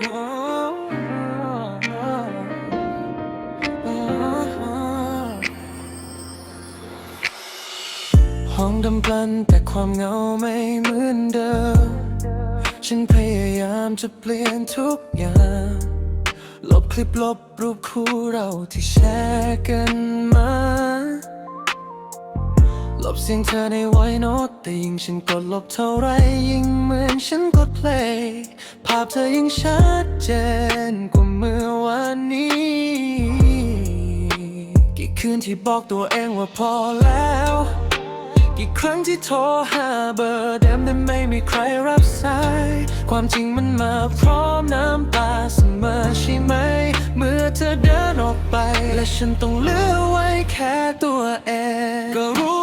ห้องดำพลันแต่ความเงาไม่เหมือนเดิม ฉันพยายามจะเปลี่ยนทุกอย่าง ลบคลิปลบรูปคู่เราที่แชร์กันมา บเสียงเธอในไวโน้ตแต่ยิ่งฉันกดลบเท่าไรยิ่งเหมือนฉันกดเพลย์ภาพเธอยิ่งชัดเจนกว่าเมื่อวานนี้ กี่คืนที่บอกตัวเองว่าพอแล้ว กี่ครั้งที่โทรหาเบอร์เดิมแต่ไม่มีใครรับสาย ความจริงมันมาพร้อมน้ำตาเสมอใช่ไหม เมื่อเธอเดินออกไป และฉันต้องเหลือไว้แค่ตัวเองก็รู้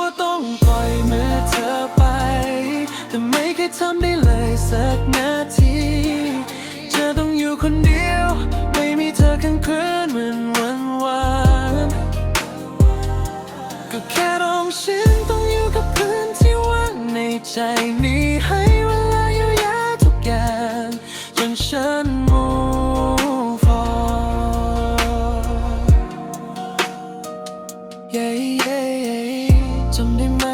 คนเดียว ไม่มีเธอข้างคืนเหมือนวันวานก็แค่ลองฉันต้องอยู่กับพื้นที่ว่างในใจนี้ให้เวลาเยียวยาทุกอย่างจนฉัน move on yeah, yeah, yeah จำได้ไหม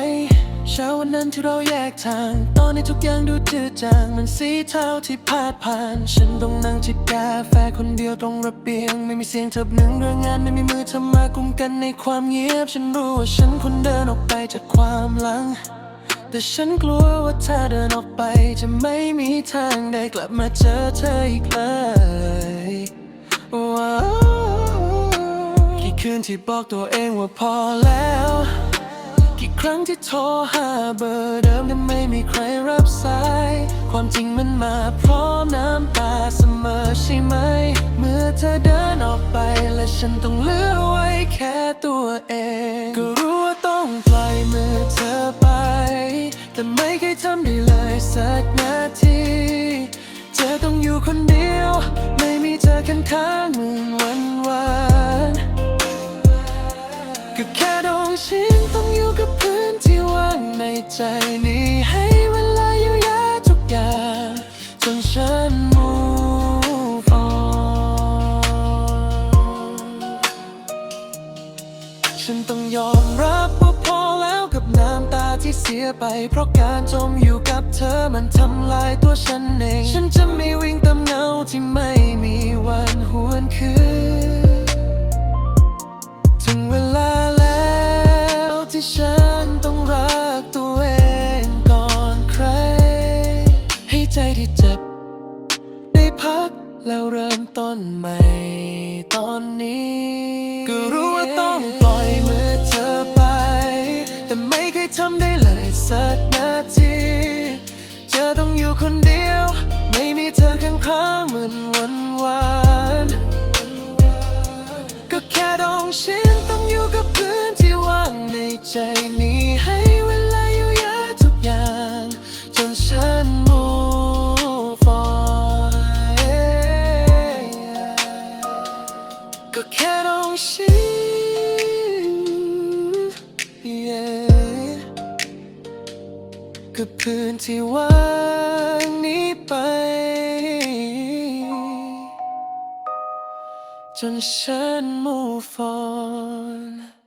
เช้าวันนั้นที่เราแยกทาง ตอนนี้ทุกอย่างดูจืดจางมันสีเทาที่พาดผ่าน ฉันต้องนั่งจิบกาแฟคนเดียวตรงระเบียง ไม่มีเสียงเธอหนึ่งเรื่องงานไม่มีมือเธอมากุมกันในความเงียบ ฉันรู้ว่าฉันควรเดินออกไปจากความหลัง แต่ฉันกลัวว่าถ้าเดินออกไปจะไม่มีทางได้กลับมาเจอเธออีกเลยว้าวกี่คืนที่บอกตัวเองว่าพอแล้ว กี่ครั้งที่โทรหาเบอร์เดิมแต่ไม่มีใครรับสาย ความจริงมันมาพร้อมน้ำตาเสมอใช่ไหม เมื่อเธอเดินออกไปและฉันต้องเหลือไว้แค่ตัวเอง ก็รู้ว่าต้องปล่อยมือเธอไป แต่ไม่เคยทำได้เลยสักนาทีเธอต้องอยู่คนเดียว ไม่มีเธอข้างๆเหมือนวันวานก็แค่ดองฉันต้อง ฉันต้องยอมรับว่าพอแล้วกับน้ำตาที่เสียไป เพราะการจมอยู่กับเธอมันทำลายตัวฉันเอง ฉันจะไม่วิ่งตามเงาที่ไม่มีวันหวนคืนถึงเวลาแล้วที่ฉันต้องรักตัวเองก่อนใคร ให้ใจที่เจ็บได้พักแล้วเริ่มต้นใหม่ตอนนี้ ไม่เคยทำได้เลยสักนาทีเธอต้องอยู่คนเดียว ไม่มีเธอข้างข้างเหมือนวันวานก็แค่ดองชินต้องอยู่กับพื้นที่ว่างในใจ กับพื้นที่ว่างนี้ไป จนฉัน move on